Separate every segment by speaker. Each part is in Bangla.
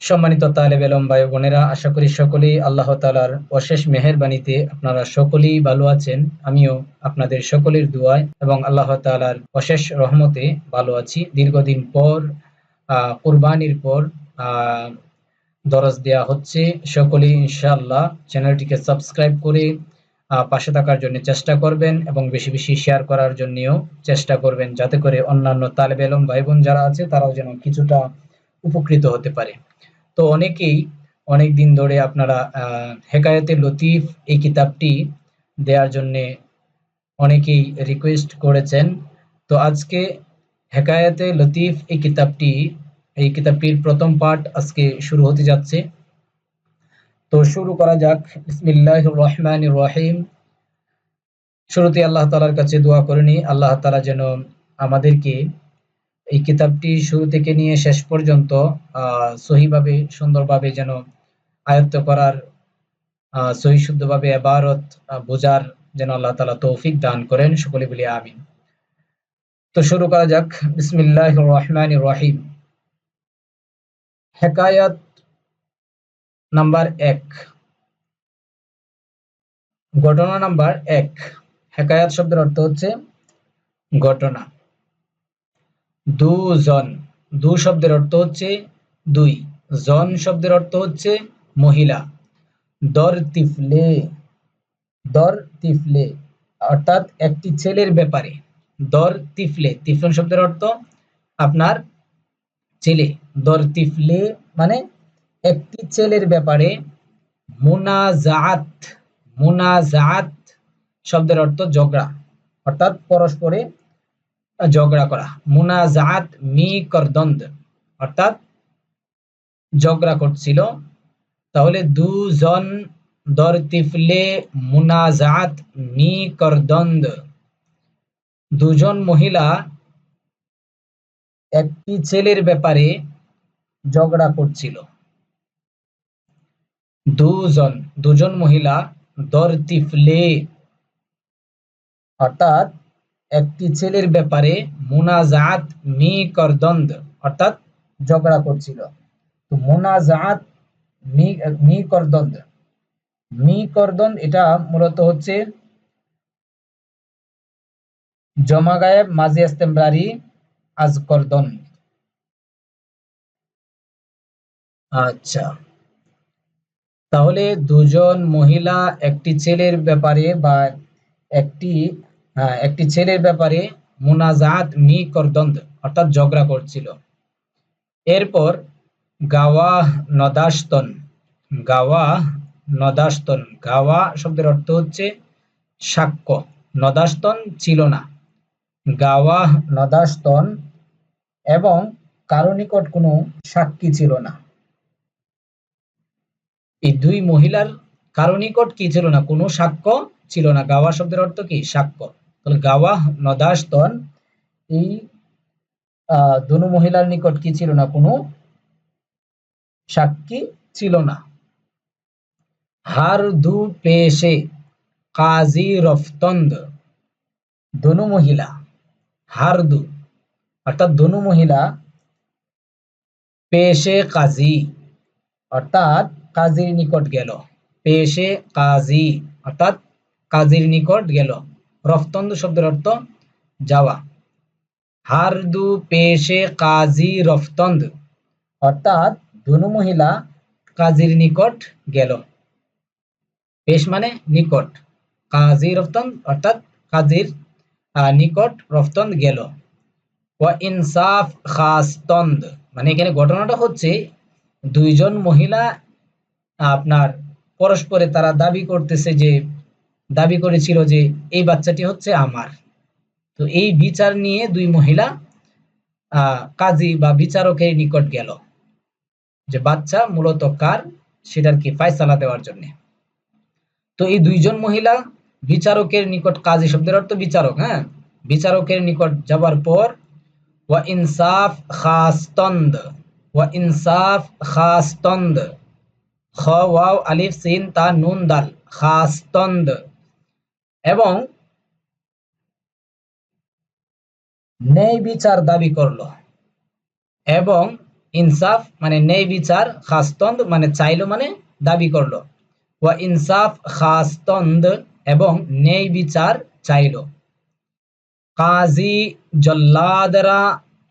Speaker 1: সম্মানিত আশা করি সকলেই আল্লাহ তালার অশেষ মেহরবানিতে আপনারা সকলেই ভালো আছেন। আমিও আপনাদের সকলের দুয়ায় এবং আল্লাহ তালার অশেষ রহমতে ভালো আছি। দীর্ঘদিন পর, আহ, কোরবানির পর, আহ দরজ দেয়া হচ্ছে। সকলেই ইনশাআল্লাহ চ্যানেলটিকে সাবস্ক্রাইব করে পাশে থাকার জন্য চেষ্টা করবেন এবং বেশি বেশি শেয়ার করার জন্যও চেষ্টা করবেন যাতে করে অন্যান্য তালেব এলম ভাই বোন যারা আছে তারাও যেন কিছুটা উপকৃত হতে পারে। তো অনেকেই অনেক দিন ধরে আপনারা হেকায়েতে লতিফ এই কিতাবটি দেওয়ার জন্যে অনেকেই রিকোয়েস্ট করেছেন। তো আজকে হেকায়েতে লতিফ এই কিতাবটি এই কিতাবটির প্রথম পার্ট আজকে শুরু হতে যাচ্ছে। তো শুরু করা যাক। বিসমিল্লাহ রহমান রহিম। শুরুতে আল্লাহ তালার কাছে দোয়া করেনি আল্লাহ তালা যেন আমাদেরকে এই কিতাবটি শুরু থেকে নিয়ে শেষ পর্যন্ত সহিভাবে, সুন্দরভাবে যেন আয়ত্ত করার আহ সহি শুদ্ধভাবে এবারত বোঝার যেন আল্লাহ তালা তৌফিক দান করেন। সকলে বলি আমিন। তো শুরু করা যাক। বিসমিল্লাহ রহমান রহিম। হেকায়াত নাম্বার এক। ঘটনা নাম্বার এক। হেকায়াত শব্দের অর্থ হচ্ছে ঘটনা। দুজন। দু শব্দের অর্থ হচ্ছে দুই। জন শব্দের অর্থ হচ্ছে মহিলা। দর তিফলে। দর তিফলে। অর্থাৎ একটি ছেলের ব্যাপারে। দর তিফলে। তিফলন শব্দের অর্থ আপনার ছেলে, দর তিফলে মানে একটি ছেলের ব্যাপারে মুনাজাত মুনাজাত শব্দের অর্থ ঝগড়া। অর্থাৎ পরস্পরে ঝগড়া করা। মোনাজাত মি করদন্দ অর্থাৎ ঝগড়া করছিল। তাহলে দুজন দর তিফলে মুনাজাত মি করদন্দ দুজন মহিলা একটি ছেলের ব্যাপারে ঝগড়া করছিল। দুজন দুজন মহিলা দর তিফলে অর্থাৎ একটি ছেলের ব্যাপারে মুনাজাত মি করদন্দ অর্থাৎ ঝগড়া করছিল। তো মুনাজাত মি করদন্দ মি করদন্দ এটা মূলত হচ্ছে জমা গায়েব মাঝি ইস্তেমরারি আজ করদন আচ্ছা। তাহলে দুজন মহিলা একটি ছেলের ব্যাপারে বা একটি হ্যাঁ, একটি ছেলের ব্যাপারে মুনাজাত মি করদন্দ অর্থাৎ ঝগড়া করছিল। এরপর গাওয়া নদাস্তন গাওয়া নদাস্তন গাওয়া শব্দের অর্থ হচ্ছে সাক্ষ্য নদাস্তন ছিল না। গাওয়া নদাস্তন এবং কারও নিকট কোনো সাক্ষী ছিল না। এই দুই মহিলার কারও নিকট কি ছিল না? কোনো সাক্ষ্য ছিল না। গাওয়া শব্দের অর্থ কি? সাক্ষ্য। তাহলে গাওয়া নদাস্তন, এই দুনো মহিলার নিকট কি ছিল না? কোনো সাক্ষী ছিল না। হার দু পেশে কাজী রফতন্দ, দনু মহিলা, হার দু। অর্থাৎ দনু মহিলা পেশে কাজী, অর্থাৎ কাজীর নিকট গেল। পেশে কাজী, অর্থাৎ কাজীর নিকট গেল। রফতন্দ শব্দের অর্থ যাওয়া। হারদু পেশে কাজী রফতন্দ অর্থাৎ দুনু মহিলা কাজীর নিকট গেল। পেশ মানে নিকট। কাজী রফতন্দ অর্থাৎ কাজীর নিকট রফতন্দ গেল। ওয়া ইনসাফ খাস্তন্দ মানে এখানে ঘটনাটা হচ্ছে দুইজন মহিলা আপনার পরস্পরে তারা দাবি করতেছে যে, দাবি করেছিল যে এই বাচ্চাটি হচ্ছে আমার। তো এই বিচার নিয়ে দুই মহিলা কাজী বা বিচারকের নিকট গেল। যে বাচ্চা মূলত কার, সেটার কি ফায়সালা দেওয়ার জন্য। তো এই দুইজন মহিলা বিচারকের নিকট, কাজী শব্দের অর্থ বিচারক হ্যাঁ? বিচারকের নিকট যাবার পর ওয়া ইনসাফ খাস্তন্দ ওয়া ইনসাফ খাস্তন্দ খ ওয়াও আলিফ সিন তা নুন দাল খাস্তন্দ এবং ন্যায় বিচার দাবি করল। এবং ইনসাফ মানে ন্যায় বিচার খাস্তন্দ মানে চাইলো মানে দাবি করল। ওয়া ইনসাফ খাস্তন্দ এবং ন্যায় বিচার চাইলো। কাজী জল্লাদরা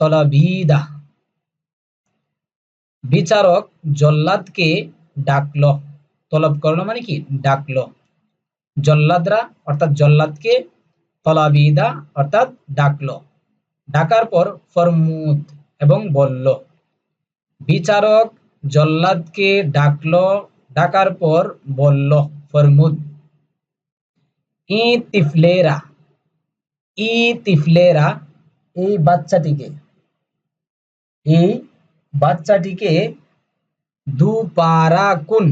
Speaker 1: তলবিদা। বিচারক জল্লাদকে ডাকলো। তলব করল মানে কি? ডাকলো। জল্লাদরা অর্থাৎ জল্লাদকে তলাবিদা অর্থাৎ ডাকলো। ডাকার পর ফরমুদ এবং বলল, বিচারক জল্লাদকে ডাকলো, ডাকার পর বলল ফরমুদ, ই তিফলেরা ই তিফলেরা এই বাচ্চাটিকে এই বাচ্চাটিকে দু পারা কুন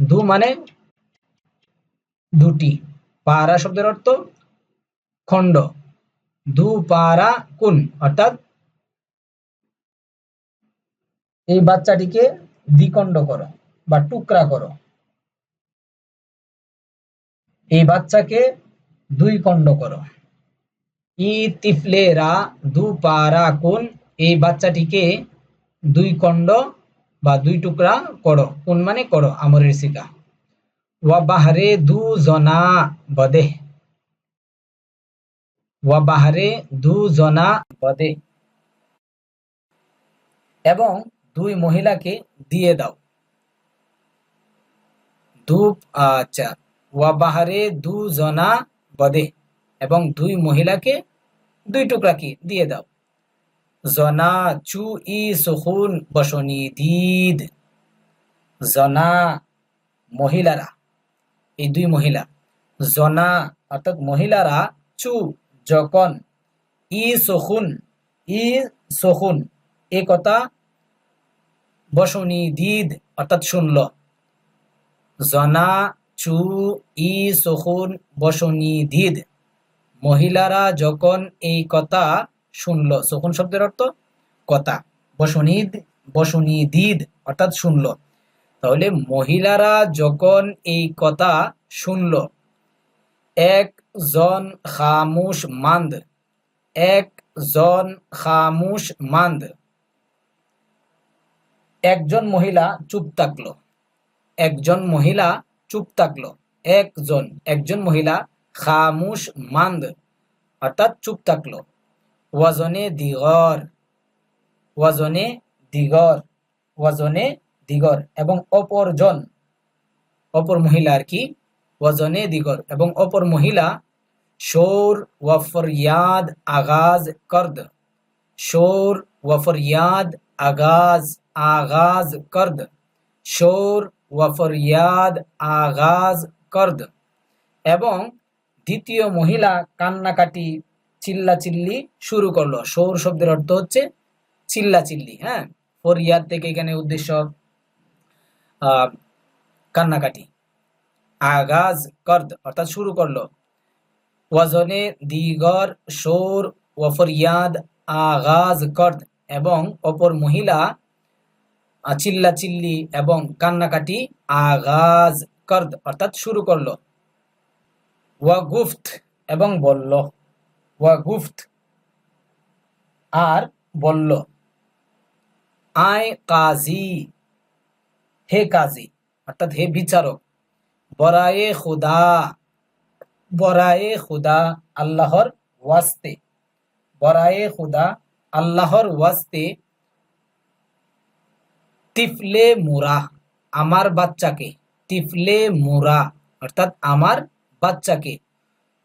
Speaker 1: দু মানে দুটি। পারা শব্দের অর্থ খণ্ড। দু পারা কুন অর্থাৎ এই বাচ্চাটিকে দ্বিখণ্ড করো বা টুকরা করো। এই বাচ্চাকে দুই খণ্ড করো। ই তিফলেরা দু পারা কুন এই বাচ্চাটিকে দুই খণ্ড বা দুই টুকরা করো। কোন মানে করো, আমরের শিকা। ওয়া বাহারে দু জনা বদে। ওয়া বাহারে দু জনা বদে। এবং দুই মহিলাকে দিয়ে দাও। দু আচ্ছা ওয়া বাহারে দু জনা বদে। এবং দুই মহিলাকে দুই টুকরা কি? দিয়ে দাও। জনা চু ই সুহুন বসনি দিদ। জনা মহিলারা, এই দুই মহিলা। জনা, অর্থাৎ মহিলারা চু, যখন ই সহুন ই সহুন এ কথা বসনি দিদ, অর্থাৎ শুনল। জনা চু ই সহুন বসনি দিদ। মহিলারা যখন এই কথা শুনলো সকুন শব্দের অর্থ? কথা। বসনিদ বসনি দিদ অর্থাৎ শুনলো। তাহলে মহিলারা যখন এই কথা শুনল, একজন খামুশ মান্দ, একজন খামুশ মান্দ, একজন মহিলা চুপ থাকল, একজন মহিলা চুপ থাকল, একজন একজন মহিলা খামুশ মান্দ অর্থাৎ চুপ থাকল। ওয়াজনে দিগর। ওয়াজনে দিগর। ওয়াজনে দিগর এবং অপরজন। অপর মহিলা আর কি? ওয়াজনে দিগর এবং অপর মহিলা। শোর ওয়াফরিয়াদ আগাজ করদ শোর ওয়াফরিয়াদ আগাজ আগাজ করদ শোর ওয়াফরিয়াদ আগাজ করদ এবং দ্বিতীয় মহিলা কান্নাকাটি চিল্লা চিল্লি শুরু করল। সৌর শব্দের অর্থ হচ্ছে চিল্লা চিল্লি হ্যাঁ? ফরিয়াদ থেকে এখানে উদ্দেশ্য কান্নাকাটি। আগাজ, কর্দ, অর্থাৎ শুরু করল। ওয়াজনে দিগর, সৌর ওয়ফরিয়াদ আগাজ, কর্দ এবং অপর মহিলা চিল্লা চিল্লি এবং কান্নাকাটি আগাজ, কর্দ অর্থাৎ শুরু করল। ওয়াগুফত এবং বলল। ওয়াগুফত আর বলল, আয় কাজী, হে কাজী, অর্থাৎ হে বিচারক, বরায়ে খুদা বরায়ে খুদা আল্লাহর ওয়াস্তে, বরায়ে খুদা আল্লাহর ওয়াস্তে, তিফলে মুরা, আমার বাচ্চাকে তিফলে মুরা, অর্থাৎ আমার বাচ্চাকে।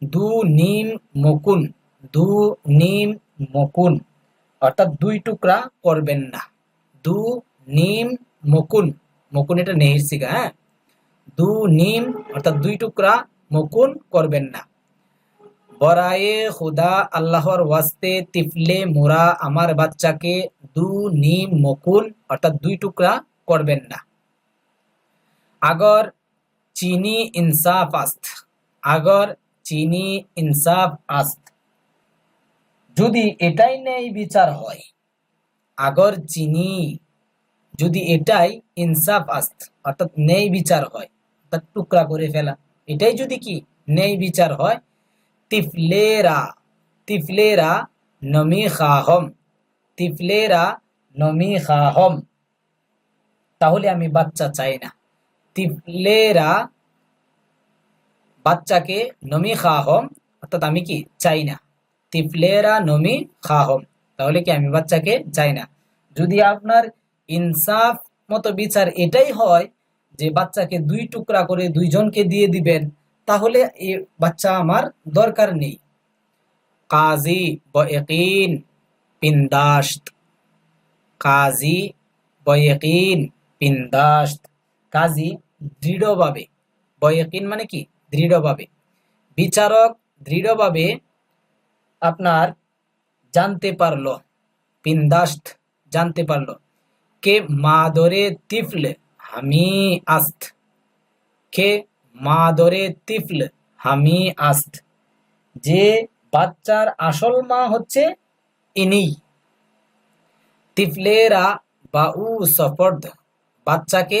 Speaker 1: দু নিম মকুন, দু নিম মকুন। অর্থাৎ দুই টুকরা করবেন না। দু নিম মকুন। মকুন এটা নেহির সিগা হ্যাঁ? দু নিম অর্থাৎ দুই টুকরা মকুন করবেন না। বরায়ে খুদা আল্লাহর ওয়াস্তে তিফলে মোরা আমার বাচ্চাকে দু নিম মকুন, অর্থাৎ দুই টুকরা করবেন না। আগর, চিনি ইনসাফ আস্ত আগর, চিনি, ইনসাফ, আস্ত। যদি এটাই নেই বিচার হয়, আগর, চিনি, যদি এটাই ইনসাফ, আস্ত, অর্থাৎ ন্যায় বিচার হয়, অর্থাৎ টুকরা করে ফেলা, এটাই যদি কি ন্যায় বিচার হয়, তিফলেরা তিফলেরা নমি খাহম তিফলেরা নমি খাহম তাহলে আমি বাচ্চা চাই না। তিফলেরা বাচ্চাকে নমি খাহম অর্থাৎ আমি কি চাই না। তিফলেরা নমি খাহম তাহলে কি আমি বাচ্চাকে চাই না। যদি আপনার ইনসাফ মতো বিচার এটাই হয় যে বাচ্চাকে দুই টুকরা করে দুইজনকে দিয়ে দিবেন, তাহলে এ বাচ্চা আমার দরকার নেই। কাজী বয়কিন পিন্দাস্ত। কাজী বয়কিন পিন্দাস্ত। কাজী দৃঢ়ভাবে। বয়কিন মানে কি? দৃঢ়ভাবে। বিচারক দৃঢ়ভাবে আপনার জানতে পারল পিন্দাস্ত জানতে পারল কে মাদরে তিফল হামি আস্ত। কে মাদরে তিফল হামি আস্ত। যে বাচ্চার আসল মা হচ্ছে ইনি। তিফলেরা বা উ সফর্দ বাচ্চাকে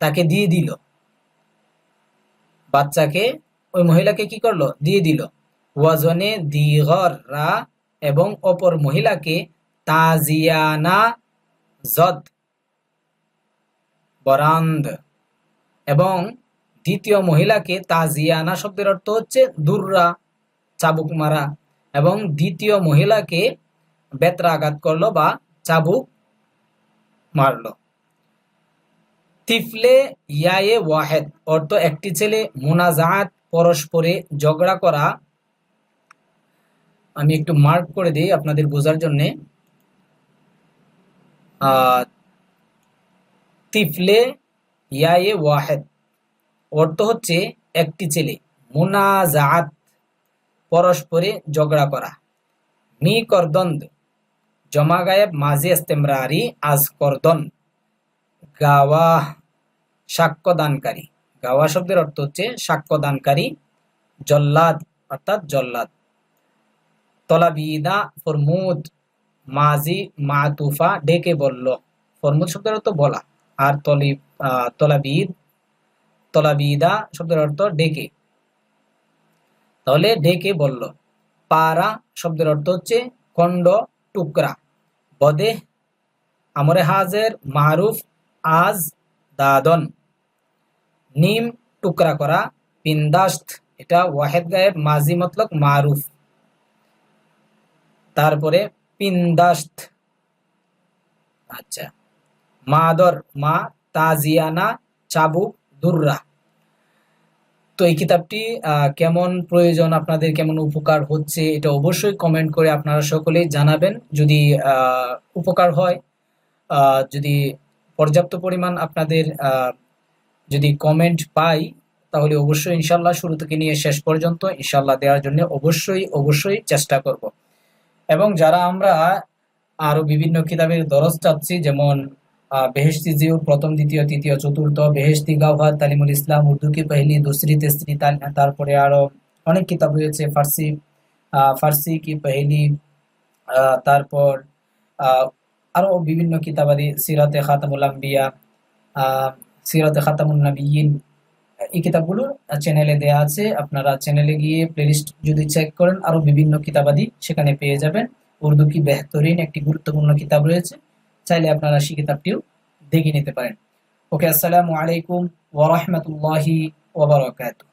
Speaker 1: তাকে দিয়ে দিল। বাচ্চাকে, ওই মহিলাকে কি করল? দিয়ে দিল। ওয়াজনে দিগর রা এবং অপর মহিলাকে তাজিয়ানা জদ, বরান্দ এবং দ্বিতীয় মহিলাকে তাজিয়ানা শব্দের অর্থ হচ্ছে দুররা, চাবুক মারা এবং দ্বিতীয় মহিলাকে বেতরা আঘাত করল বা চাবুক মারলো। তিফলে ইয়ায়ে ওয়াহেদ, অর্থ একটি ছেলে, মোনাজাত, পরস্পরে ঝগড়া করা। আমি একটু মার্ক করে দিই আপনাদের বোঝার জন্যে। তিফলে ইয়ায়ে ওয়াহেদ, অর্থ হচ্ছে একটি ছেলে, মুনাজাত, পরস্পরে ঝগড়া করা। মি করদন্দ, জমা গায়েব মাঝে ইস্তেমরারি আজ করদন গাওয়া সাক্ষ্যদানকারী। গাওয়া শব্দের অর্থ হচ্ছে সাক্ষ্যদানকারী, জল্লাদ, অর্থাৎ জল্লাদ। তলাবিদা, ফরমুদ, মাজি, মাতুফা, ডেকে বলল। ফরমুদ শব্দের অর্থ বলা। আর তলি তলাবিদ, তলাবিদা শব্দের অর্থ ডেকে। তাহলে ডেকে বলল। পারা শব্দের অর্থ হচ্ছে খণ্ড টুকরা। বদে, আমরে হাজের, মারুফ, আজ, দাদন। নিম টুকরা করা পিন্দাস্ত এটা ওয়াহেদ গায়েব মাজি মতলক মারুফ। তারপরে পিন্দাস্ত আচ্ছা। মাদর, মা, তাজিয়ানা, চাবুক, দুর্রা। তো এই কিতাবটি কেমন প্রয়োজন, আপনাদের কেমন উপকার হচ্ছে, এটা অবশ্যই কমেন্ট করে আপনারা সকলেই জানাবেন। যদি উপকার হয় যদি পর্যাপ্ত পরিমাণ আপনাদের যদি কমেন্ট পাই, তাহলে অবশ্যই ইনশাল্লাহ শুরু থেকে নিয়ে শেষ পর্যন্ত ইনশাল্লাহ দেওয়ার জন্য অবশ্যই অবশ্যই চেষ্টা করব। এবং যারা আমরা আরও বিভিন্ন কিতাবের দরজ চাচ্ছি, যেমন বেহেস্তি জিউর প্রথম, দ্বিতীয়, তৃতীয়, চতুর্থ বেহেস্তি গাওহার, তালিমুল ইসলাম, উর্দু কি পহলি, দুসরি, তেসরি তারপরে আরও অনেক কিতাব রয়েছে, ফার্সি ফার্সি কি পহলি তারপর আরও বিভিন্ন কিতাবাদি সিরাতে খাতামুল আম্বিয়া সিরাতে খাতামুন নাবিয়িন এই কিতাবগুলো চ্যানেলে দেয়া আছে। আপনারা চ্যানেলে গিয়ে প্লেলিস্ট যদি চেক করেন আরও বিভিন্ন কিতাবাদি সেখানে পেয়ে যাবেন। উর্দু কি বেহতরিন একটি গুরুত্বপূর্ণ কিতাব রয়েছে। চাইলে আপনারা সেই কিতাবটিও দেখে নিতে পারেন। ওকে, আসসালামু আলাইকুম ওরহমতুল্লাহি বারাকাতুহু।